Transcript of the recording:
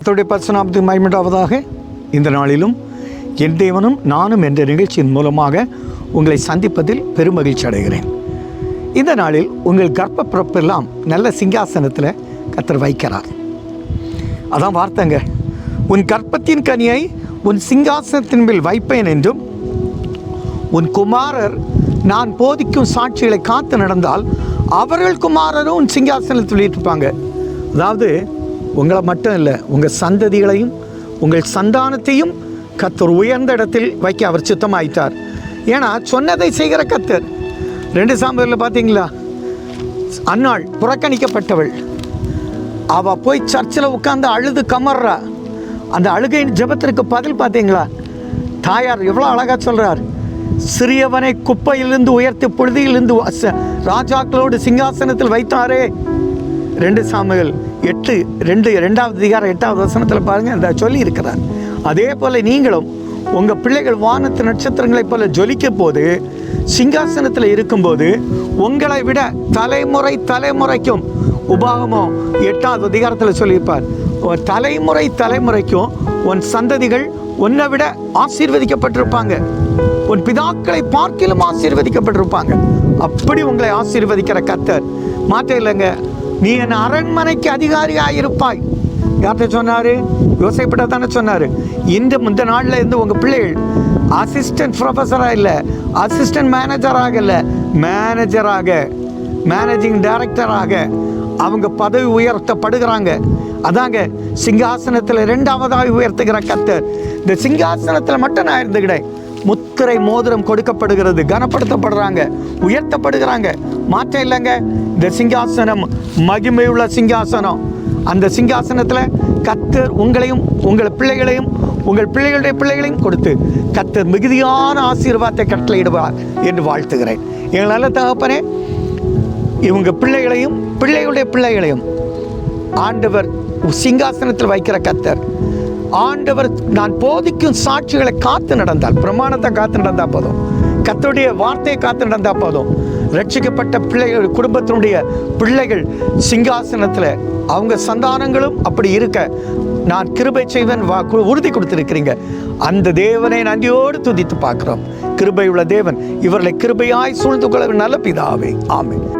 கர்த்தருடைய பரிசுநாமத்துக்கு மயமிட்டாவதாக இந்த நாளிலும் என் தேவனும் நானும் என்ற நிகழ்ச்சியின் மூலமாக உங்களை சந்திப்பதில் பெருமகிழ்ச்சி அடைகிறேன். இந்த நாளில் உங்கள் கர்ப்ப பிறப்பெல்லாம் நல்ல சிங்காசனத்தில் கர்த்தர் வைக்கிறார். அதான் வார்த்தைங்க. உன் கர்ப்பத்தின் கனியை உன் சிங்காசனத்தின் மேல் வைப்பேன் என்றும் உன் குமாரர் நான் போதிக்கும் சாட்சிகளை காத்து நடந்தால் அவர்கள் குமாரரும் உன் சிங்காசனத்தில் இருப்பாங்க அதாவது உங்களை மட்டும் இல்லை உங்கள் சந்ததிகளையும் உங்கள் சந்தானத்தையும் கத்தர் உயர்ந்த இடத்தில் வைக்க அவர் சுத்தமாயிட்டார். ஏன்னா சொன்னதை செய்கிற கத்தர் ரெண்டு சாம்பரில் பார்த்தீங்களா? அன்னாள் புறக்கணிக்கப்பட்டவள். அவ போய் சர்ச்சில் உட்காந்து அழுது கமர்றா. அந்த அழுகையின் ஜெபத்திற்கு பதில் பார்த்தீங்களா? தாயார் எவ்வளோ அழகாக சொல்கிறார் சிறியவனை குப்பையிலிருந்து உயர்த்தி புழுதியிலிருந்து ராஜாக்களோடு சிங்காசனத்தில் வைத்தாரே. ரெண்டு சாமிகள் எட்டு ரெண்டு ரெண்டாவது அதிகாரம் எட்டாவது வசனத்தில் பாருங்கள் இந்த சொல்லி இருக்கிறார் அதே போல் நீங்களும் உங்கள் பிள்ளைகள் வானத்து நட்சத்திரங்களைப் போல ஜொலிக்க போது சிங்காசனத்தில் இருக்கும்போது உங்களை விட தலைமுறை தலைமுறைக்கும் உபாகமோ எட்டாவது அதிகாரத்தில் சொல்லியிருப்பார். தலைமுறை தலைமுறைக்கும் உன் சந்ததிகள் உன்னை விட ஆசீர்வதிக்கப்பட்டிருப்பாங்க. உன் பிதாக்களை பார்க்கிலும் ஆசீர்வதிக்கப்பட்டிருப்பாங்க. அப்படி உங்களை ஆசீர்வதிக்கிற கத்தர் மாற்ற இல்லைங்க. நீ என் அரண்மனைக்கு அதிகாரியாக இருப்பாய் யார்கிட்ட சொன்னார்? யோசிப்பட்ட தானே சொன்னார். இந்த இந்த நாளில் இருந்து உங்கள் பிள்ளைகள் அசிஸ்டன்ட் ப்ரொஃபஸராக இல்லை அசிஸ்டன்ட் மேனேஜராக இல்லை மேனேஜராக மேனேஜிங் டைரக்டராக அவங்க பதவி உயர்த்தப்படுகிறாங்க. அதாங்க சிங்காசனத்தில் ரெண்டாவதாக உயர்த்துகிற கத்தர் இந்த சிங்காசனத்தில் மட்டும் நான் இருந்துக்கிட்டேன் முத்திரை மோதிரம் கொடுக்கப்படுகிறது கனப்படுத்தப்படுறாங்க உயர்த்தப்படுகிறாங்க. மாற்றம் இல்லைங்க. இந்த சிங்காசனம் மகிமையுள்ள சிங்காசனம். அந்த சிங்காசனத்தில் கத்தர் உங்களையும் உங்கள் பிள்ளைகளையும் உங்கள் பிள்ளைகளுடைய பிள்ளைகளையும் கொடுத்து கத்தர் மிகுதியான ஆசீர்வாதத்தை கட்டளையிடுவார் என்று வாழ்த்துகிறேன். எங்கள் நல்ல தகப்பனே இவங்க பிள்ளைகளையும் பிள்ளைகளுடைய பிள்ளைகளையும் ஆண்டவர் சிங்காசனத்தில் வைக்கிற கத்தர் ஆண்டவர் நான் போதிக்கும் சாட்சிகளை காத்து நடந்தால் பிரமாணத்தை காத்து நடந்தா போதும். கத்தருடைய வார்த்தையை காத்து நடந்தா போதும். ரட்சிக்கப்பட்ட பிள்ளைகள் குடும்பத்தினுடைய பிள்ளைகள் சிங்காசனத்தில். அவங்க சந்தானங்களும் அப்படி இருக்க. நான் கிருபை செய்வன் வா உறுதி கொடுத்துருக்கிறீங்க. அந்த தேவனை நன்றியோடு துதித்து பார்க்கிறோம். கிருபை உள்ள தேவன் இவர்களை கிருபையாய் சூழ்ந்து கொள்ள நல்ல பிதாவே. ஆமே